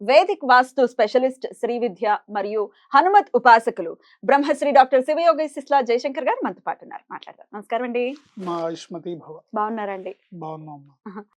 Vedic vastu specialist Shri Vidya మరియు హనుమత్ ఉపాసకులు Brahmashri doctor Shivayogi Sisla Jayashankar garu మనతో పాటు ఉన్నారు. మాట్లాడదాం. నమస్కారం అండి. బాగున్నారండి. బాగున్నాం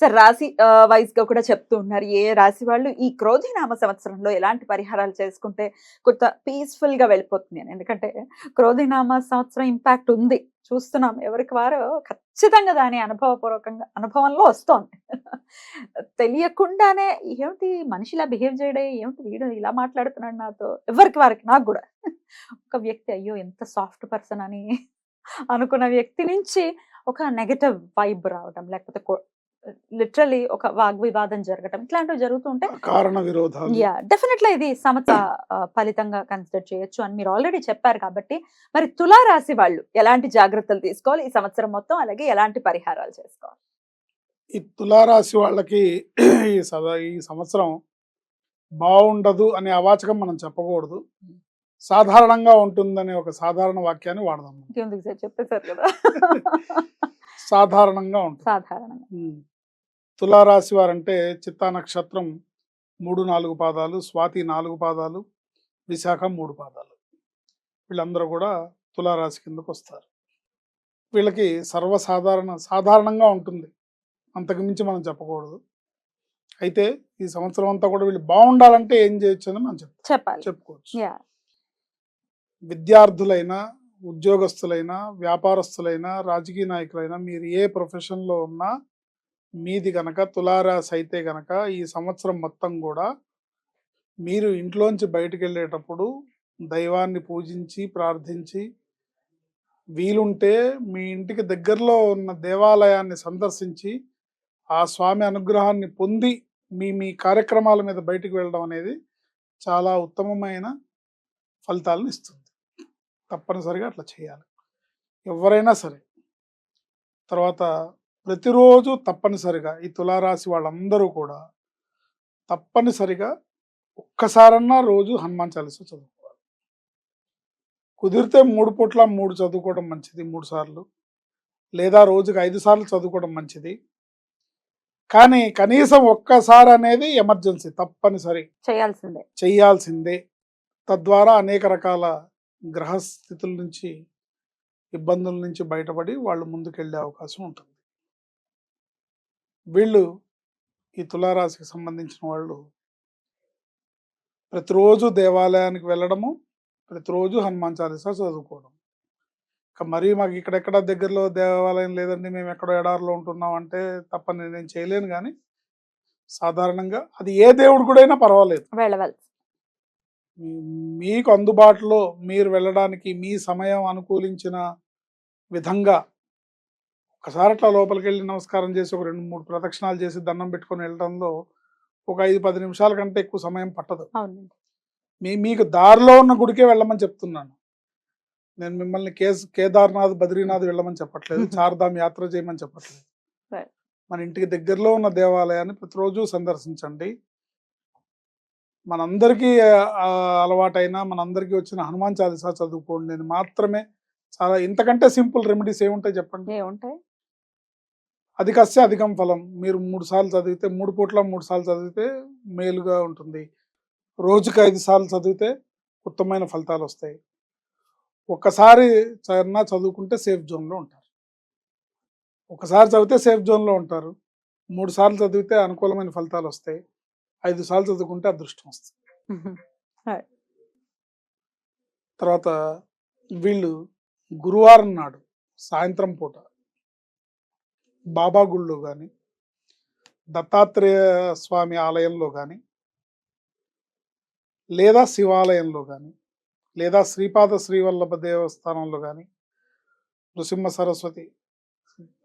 సార్ రాశి వైజ్గా కూడా చెప్తూ ఉన్నారు. ఏ రాశి వాళ్ళు ఈ క్రోధినామ సంవత్సరంలో ఎలాంటి పరిహారాలు చేసుకుంటే కొంత పీస్ఫుల్గా వెళ్ళిపోతుంది అని. ఎందుకంటే క్రోధినామ సంవత్సరం ఇంపాక్ట్ ఉంది. చూస్తున్నాం ఎవరికి వారు ఖచ్చితంగా దాని అనుభవపూర్వకంగా అనుభవంలో వస్తోంది. తెలియకుండానే ఏమిటి మనిషిలా బిహేవ్ చేయడే ఏమిటి వీడు ఇలా మాట్లాడుతున్నాడు నాతో? ఎవరికి వారికి నాకు కూడా. ఒక వ్యక్తి అయ్యో ఎంత సాఫ్ట్ పర్సన్ అని అనుకున్న వ్యక్తి నుంచి ఒక నెగటివ్ వైబ్ రావడం లేకపోతే లిటరలీ ఒక వాగ్వివాదం జరగటం ఇట్లాంటివి జరుగుతుంటే కారణ విరోధాలు. యా డెఫినెట్లీ ఇది సమత ఫలితంగా కన్సిడర్ చేయొచ్చు అని మీరు ఆల్రెడీ చెప్పారు కాబట్టి మరి తులా రాశి వాళ్ళు ఎలాంటి జాగ్రత్తలు తీసుకోవాలి? ఈ సంవత్సరం మొత్తం అలాగే ఎలాంటి పరిహారాలు చేసుకోవాలి? ఈ తులారాశి వాళ్ళకి ఈ సదా ఈ సంవత్సరం బాగుండదు అనే అవాచకం మనం చెప్పకూడదు. సాధారణంగా ఉంటుందనే ఒక సాధారణ వాక్యాన్ని వాడదాం సార్? చెప్పేశారు కదా. సాధారణంగా ఉంటుంది. సాధారణంగా. తులారాశి వారంటే చిత్తా నక్షత్రం మూడు నాలుగు పాదాలు స్వాతి నాలుగు పాదాలు విశాఖ మూడు పాదాలు. వీళ్ళందరూ కూడా తులారాశి కిందకు వస్తారు. వీళ్ళకి సర్వసాధారణ సాధారణంగా ఉంటుంది. అంతకు మించి మనం చెప్పకూడదు. అయితే ఈ సంవత్సరం అంతా కూడా వీళ్ళు బాగుండాలంటే ఏం చేయొచ్చు అని మనం చెప్ చెప్పాలి. చెప్పుకోవచ్చు. విద్యార్థులైనా ఉద్యోగస్తులైనా వ్యాపారస్తులైనా రాజకీయ నాయకులైనా మీరు ఏ ప్రొఫెషన్లో ఉన్నా మీది గనక తులారాశి అయితే గనక ఈ సంవత్సరం మొత్తం కూడా మీరు ఇంట్లోంచి బయటికి వెళ్ళేటప్పుడు దైవాన్ని పూజించి ప్రార్థించి వీలుంటే మీ ఇంటికి దగ్గరలో ఉన్న దేవాలయాన్ని సందర్శించి ఆ స్వామి అనుగ్రహాన్ని పొంది మీ మీ కార్యక్రమాల మీద బయటికి వెళ్ళడం అనేది చాలా ఉత్తమమైన ఫలితాలను ఇస్తుంది. తప్పనిసరిగా అట్లా చేయాలి. ఎవరైనా సరే తర్వాత ప్రతిరోజు తప్పనిసరిగా ఈ తులారాశి వాళ్ళందరూ కూడా తప్పనిసరిగా ఒక్కసారన్నా రోజు హనుమాన్ చాలీస చదువుకోవాలి. కుదిరితే మూడు పూట్ల మూడు చదువుకోవడం మంచిది మూడు సార్లు. లేదా రోజుకి ఐదు సార్లు చదువుకోవడం మంచిది. కానీ కనీసం ఒక్కసారి అనేది ఎమర్జెన్సీ తప్పనిసరి. చేయాల్సిందే. చేయాల్సిందే. తద్వారా అనేక రకాల గ్రహస్థితుల నుంచి ఇబ్బందుల నుంచి బయటపడి వాళ్ళు ముందుకెళ్ళే అవకాశం ఉంటుంది. వీళ్ళు ఈ తులారాశికి సంబంధించిన వాళ్ళు ప్రతిరోజు దేవాలయానికి వెళ్ళడము ప్రతిరోజు హనుమాన్ చాలీసా చదువుకోవడం. మరీ మాకు ఇక్కడెక్కడ దగ్గరలో దేవాలయం లేదండి మేము ఎక్కడో ఎడారిలో ఉంటున్నాం అంటే తప్ప నేను చేయలేను కానీ సాధారణంగా అది ఏ దేవుడు కూడా అయినా పర్వాలేదు. వెళ్ళవాలి మీకు అందుబాటులో మీరు వెళ్ళడానికి మీ సమయం అనుకూలించిన విధంగా ఒకసారి అట్లా లోపలికి వెళ్ళి నమస్కారం చేసి ఒక రెండు మూడు ప్రదక్షిణాలు చేసి దండం పెట్టుకొని వెళ్ళడంలో ఒక ఐదు పది నిమిషాల కంటే ఎక్కువ సమయం పట్టదు. మీ మీకు దారిలో ఉన్న గుడికే వెళ్ళమని చెప్తున్నాను. నేను మిమ్మల్ని కేస్ కేదార్నాథ్ బద్రీనాథ్ వెళ్ళమని చెప్పట్లేదు. చార్ధామ్ యాత్ర చేయమని చెప్పట్లేదు. మన ఇంటికి దగ్గరలో ఉన్న దేవాలయాన్ని ప్రతిరోజు సందర్శించండి. మనందరికీ అలవాటైన మనందరికీ వచ్చిన హనుమాన్ చాలీసా చదువుకోండి. నేను మాత్రమే చాలా ఇంతకంటే సింపుల్ రెమెడీస్ ఏముంటాయి చెప్పండి? ఏముంటాయి? అధికస్య అధికం ఫలం. మీరు మూడు సార్లు చదివితే మూడు పూట్ల మూడు సార్లు చదివితే మేలుగా ఉంటుంది. రోజుకి ఐదు సార్లు చదివితే ఉత్తమమైన ఫలితాలు వస్తాయి. ఒక్కసారి చన్నా చదువుకుంటే సేఫ్ జోన్లో ఉంటారు. ఒకసారి చదివితే సేఫ్ జోన్లో ఉంటారు. మూడు సార్లు చదివితే అనుకూలమైన ఫలితాలు వస్తాయి. ఐదు సార్లు చదువుకుంటే అదృష్టం వస్తుంది. తర్వాత వీళ్ళు గురువారం నాడు సాయంత్రం పూట బాబా గుళ్ళో కానీ దత్తాత్రేయ స్వామి ఆలయంలో కానీ లేదా శివాలయంలో కానీ లేదా శ్రీపాద శ్రీవల్లభ దేవస్థానంలో కానీ నృసింహ సరస్వతి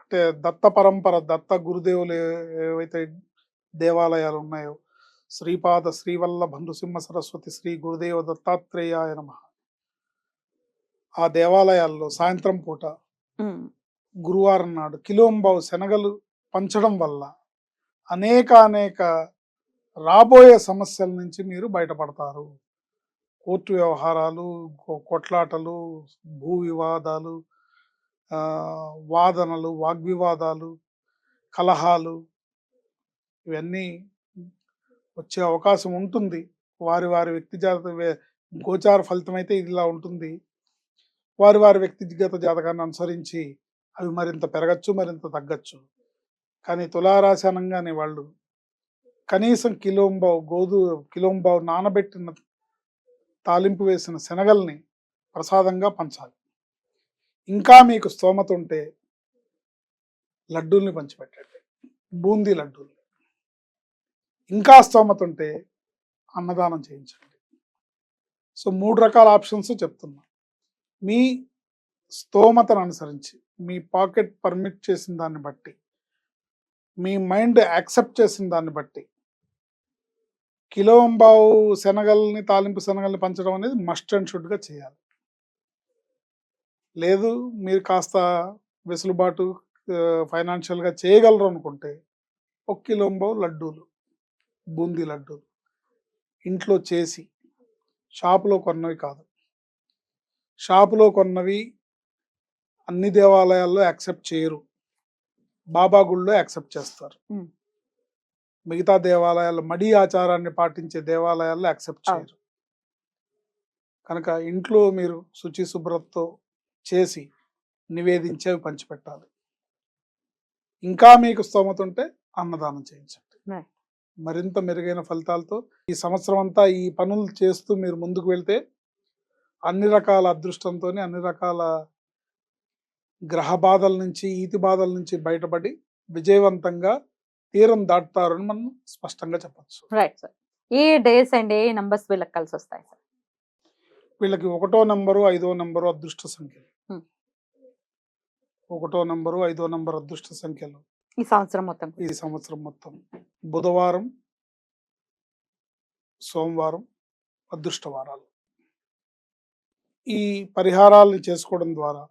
అంటే దత్త పరంపర దత్త గురుదేవులు ఏవైతే దేవాలయాలు ఉన్నాయో శ్రీపాద శ్రీవల్లభ నృసింహ సరస్వతి శ్రీ గురుదేవ దత్తాత్రేయాయ నమ. ఆ దేవాలయాల్లో సాయంత్రం పూట గురువారం నాడు కిలోంబావు శనగలు పంచడం వల్ల అనేక అనేక రాబోయే సమస్యల నుంచి మీరు బయటపడతారు. కోర్టు వ్యవహారాలు కొట్లాటలు భూ వివాదాలు వాదనలు వాగ్వివాదాలు కలహాలు ఇవన్నీ వచ్చే అవకాశం ఉంటుంది. వారి వారి వ్యక్తిగత వే- గోచార ఫలితం అయితే ఇలా ఉంటుంది. వారి వారి వ్యక్తిగత జాతకాన్ని అనుసరించి అవి మరింత పెరగచ్చు మరింత తగ్గచ్చు. కానీ తులారాశి అనగానే వాళ్ళు కనీసం కిలోంబావు గోధు కిలోంబావు నానబెట్టిన తాలింపు వేసిన శనగల్ని ప్రసాదంగా పంచాలి. ఇంకా మీకు స్తోమత ఉంటే లడ్డూల్ని పంచిపెట్టండి. బూందీ లడ్డూల్ని ఇంకా స్తోమత ఉంటే అన్నదానం చేయించండి. సో మూడు రకాల ఆప్షన్స్ చెప్తున్నా. మీ స్తోమతను అనుసరించి మీ పాకెట్ పర్మిట్ చేసిన దాన్ని బట్టి మీ మైండ్ యాక్సెప్ట్ చేసిన దాన్ని బట్టి కిలోంబావు శనగల్ని తాలింపు శనగల్ని పంచడం అనేది మస్ట్ అండ్ షుడ్గా చేయాలి. లేదు మీరు కాస్త వెసులుబాటు ఫైనాన్షియల్గా చేయగలరు అనుకుంటే ఒక కిలోంబావు లడ్డూలు బూందీ లడ్డూలు ఇంట్లో చేసి షాపులో కొన్నవి కాదు. షాపులో కొన్నవి అన్ని దేవాలయాల్లో యాక్సెప్ట్ చేయరు. బాబా గుళ్ళో యాక్సెప్ట్ చేస్తారు. మిగతా దేవాలయాల్లో మడి ఆచారాన్ని పాటించే దేవాలయాల్లో యాక్సెప్ట్. చేయరు కనుక ఇంట్లో మీరు శుచి శుభ్రతతో చేసి నివేదించేవి పంచిపెట్టాలి ఇంకా మీకు స్తోమత ఉంటే అన్నదానం చేయించండి. మరింత మెరుగైన ఫలితాలతో ఈ సంవత్సరం అంతా ఈ పనులు చేస్తూ మీరు ముందుకు వెళ్తే అన్ని రకాల అదృష్టంతో అన్ని రకాల గ్రహ బాధల నుంచి ఈతి బాధల నుంచి బయటపడి విజయవంతంగా తీరం దాటుతారని మనం స్పష్టంగా చెప్పచ్చు. రైట్ సార్ ఏ డేస్ అండ్ ఏ నంబర్స్ వీళ్ళకి కలిసి వస్తాయి సార్ వీళ్ళకి ఒకటో నంబరు ఐదో నంబరు అదృష్ట సంఖ్యలు. Hmm. ఒకటో నంబరు ఐదో నంబరు అదృష్ట సంఖ్యలు. ఈ సంవత్సరం మొత్తం. ఈ సంవత్సరం మొత్తం. బుధవారం సోమవారం అదృష్ట వారాలు. ఈ పరిహారాలను చేసుకోవడం ద్వారా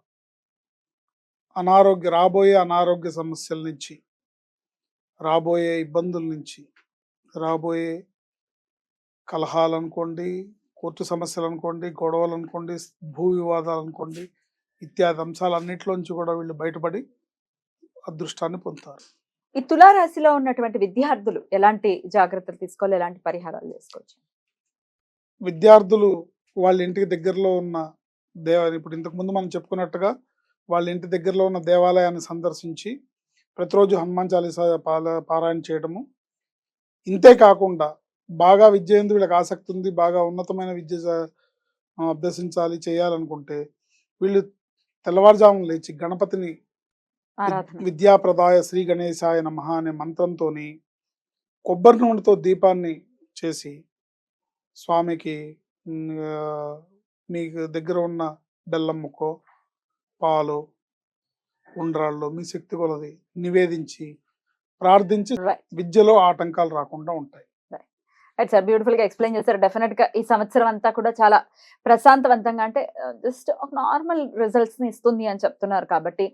అనారోగ్య రాబోయే అనారోగ్య సమస్యల నుంచి రాబోయే ఇబ్బందుల నుంచి రాబోయే కలహాలు అనుకోండి కోర్టు సమస్యలు అనుకోండి గొడవలు అనుకోండి భూ వివాదాలు అనుకోండి ఇత్యాది అంశాలన్నిటిలోంచి కూడా వీళ్ళు బయటపడి అదృష్టాన్ని పొందుతారు. ఈ తులారాశిలో ఉన్నటువంటి విద్యార్థులు ఎలాంటి జాగ్రత్తలు తీసుకోవాలి? ఎలాంటి పరిహారాలు చేసుకోవచ్చు? విద్యార్థులు వాళ్ళ ఇంటికి దగ్గరలో ఉన్న దేవ ఇప్పుడు ఇంతకు ముందు మనం చెప్పుకున్నట్టుగా వాళ్ళ ఇంటి దగ్గరలో ఉన్న దేవాలయాన్ని సందర్శించి ప్రతిరోజు హనుమాన్ చాలీసా పాల పారాయణ చేయడము. ఇంతే కాకుండా బాగా విద్య ఎందు వీళ్ళకి ఆసక్తి ఉంది బాగా ఉన్నతమైన విద్య అభ్యసించాలి చేయాలనుకుంటే వీళ్ళు తెల్లవారుజామున లేచి గణపతిని ఆరాధన. విద్యాప్రదాయ శ్రీ గణేశాయ నమః అనే మంత్రంతోని కొబ్బరి నూనెతో దీపాన్ని చేసి స్వామికి మీకు దగ్గర ఉన్న బెల్లం ముక్కో పాలు ఉండ్రాళ్ళు మీ శక్తి కొలది నివేదించి ప్రార్థించి విద్యలో ఆటంకాలు రాకుండా ఉంటాయి. రైట్ సార్ బ్యూటిఫుల్గా ఎక్స్ప్లెయిన్ చేశారు. డెఫినెట్గా ఈ సంవత్సరం అంతా కూడా చాలా ప్రశాంతవంతంగా అంటే జస్ట్ ఒక నార్మల్ రిజల్ట్స్ని ఇస్తుంది అని చెప్తున్నారు కాబట్టి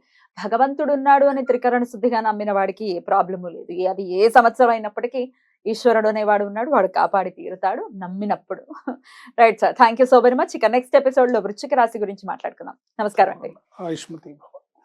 భగవంతుడు ఉన్నాడు అని త్రికరణ శుద్ధిగా నమ్మిన వాడికి ఏ ప్రాబ్లము లేదు. అది ఏ సంవత్సరం అయినప్పటికీ ఈశ్వరుడు అనేవాడు ఉన్నాడు. వాడు కాపాడి తీరుతాడు నమ్మినప్పుడు. Right sir thank you so very much ఇక నెక్స్ట్ ఎపిసోడ్లో వృశ్చిక రాశి గురించి మాట్లాడుకుందాం. నమస్కారం అండి.